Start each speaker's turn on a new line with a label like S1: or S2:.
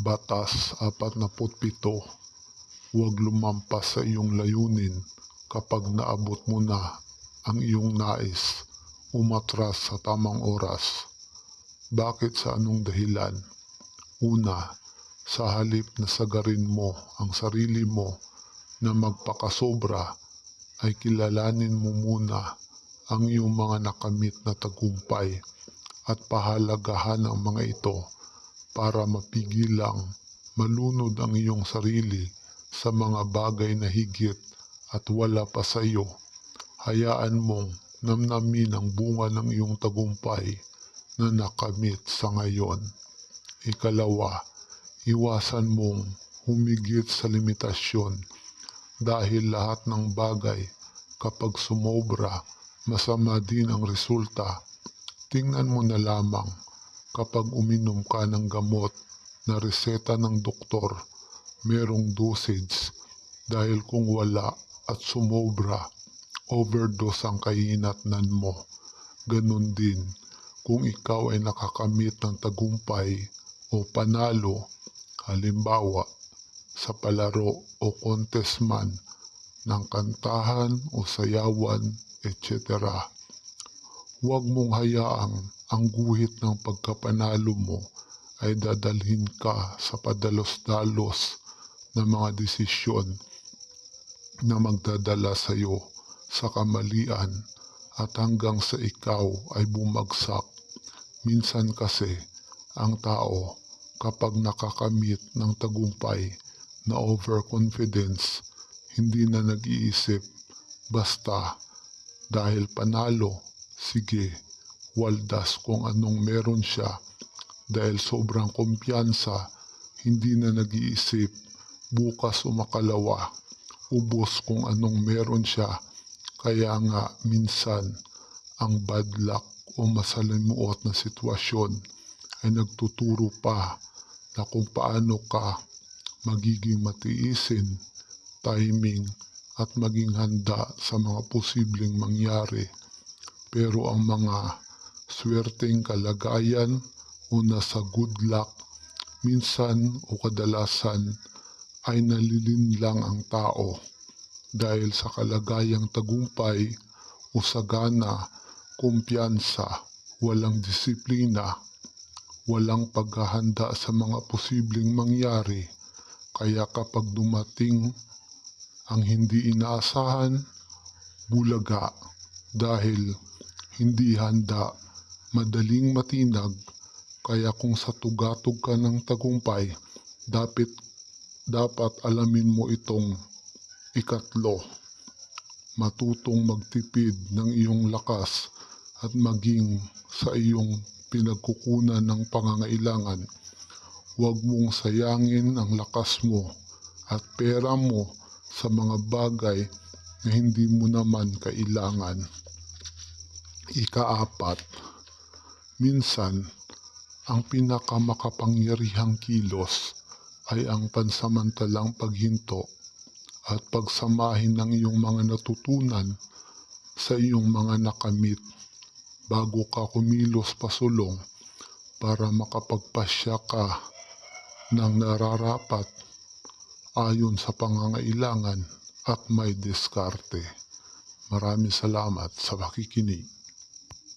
S1: Batas 47. Huwag lumampas sa iyong layunin kapag naabot mo na ang iyong nais. Umatras sa tamang oras. Bakit sa anong dahilan? Una, sa halip na sagarin mo ang sarili mo na magpakasobra, ay kilalanin mo muna ang iyong mga nakamit na tagumpay at pahalagahan ang mga ito para mapigilang malunod ang iyong sarili sa mga bagay na higit at wala pa sa iyo. Hayaan mong namnamin ang bunga ng iyong tagumpay na nakamit sa ngayon. Ikalawa, iwasan mong humigit sa limitasyon dahil lahat ng bagay kapag sumobra, masama din ang resulta. Tingnan mo na lamang kapag uminom ka ng gamot na reseta ng doktor, merong dosage dahil kung wala at sumobra, overdose ang kainatnan mo. Ganon din kung ikaw ay nakakamit ng tagumpay o panalo, halimbawa sa palaro o contest man ng kantahan o sayawan, etc. Huwag mong hayaang ang guhit ng pagkapanalo mo ay dadalhin ka sa padalos-dalos na mga desisyon na magdadala sa iyo sa kamalian at hanggang sa ikaw ay bumagsak. Minsan kasi ang tao kapag nakakamit ng tagumpay na overconfidence, hindi na nag-iisip basta dahil panalo, sige, waldas kung anong meron siya dahil sobrang kumpiyansa, hindi na nag-iisip bukas o makalawa, ubos kung anong meron siya, kaya nga minsan ang bad luck o masalimuot na sitwasyon ay nagtuturo pa na kung paano ka magiging matiisin, timing at maging handa sa mga posibleng mangyari. Pero ang mga swerteng kalagayan o nasa good luck, minsan o kadalasan ay nalilinlang ang tao dahil sa kalagayang tagumpay o sagana, kumpiyansa, walang disiplina, walang paghahanda sa mga posibleng mangyari. Kaya kapag dumating ang hindi inaasahan, bulaga dahil hindi handa, madaling matinag, kaya kung sa tugatog ka ng tagumpay, dapat, dapat alamin mo itong ikatlo. Matutong magtipid ng iyong lakas at maging sa iyong pinagkukunan ng pangangailangan. Huwag mong sayangin ang lakas mo at pera mo sa mga bagay na hindi mo naman kailangan. Ikaapat, minsan ang pinakamakapangyarihang kilos ay ang pansamantalang paghinto at pagsamahin ng iyong mga natutunan sa iyong mga nakamit bago ka kumilos pasulong para makapagpasya ka ng nararapat ayon sa pangangailangan at may diskarte. Maraming salamat sa pakikinig.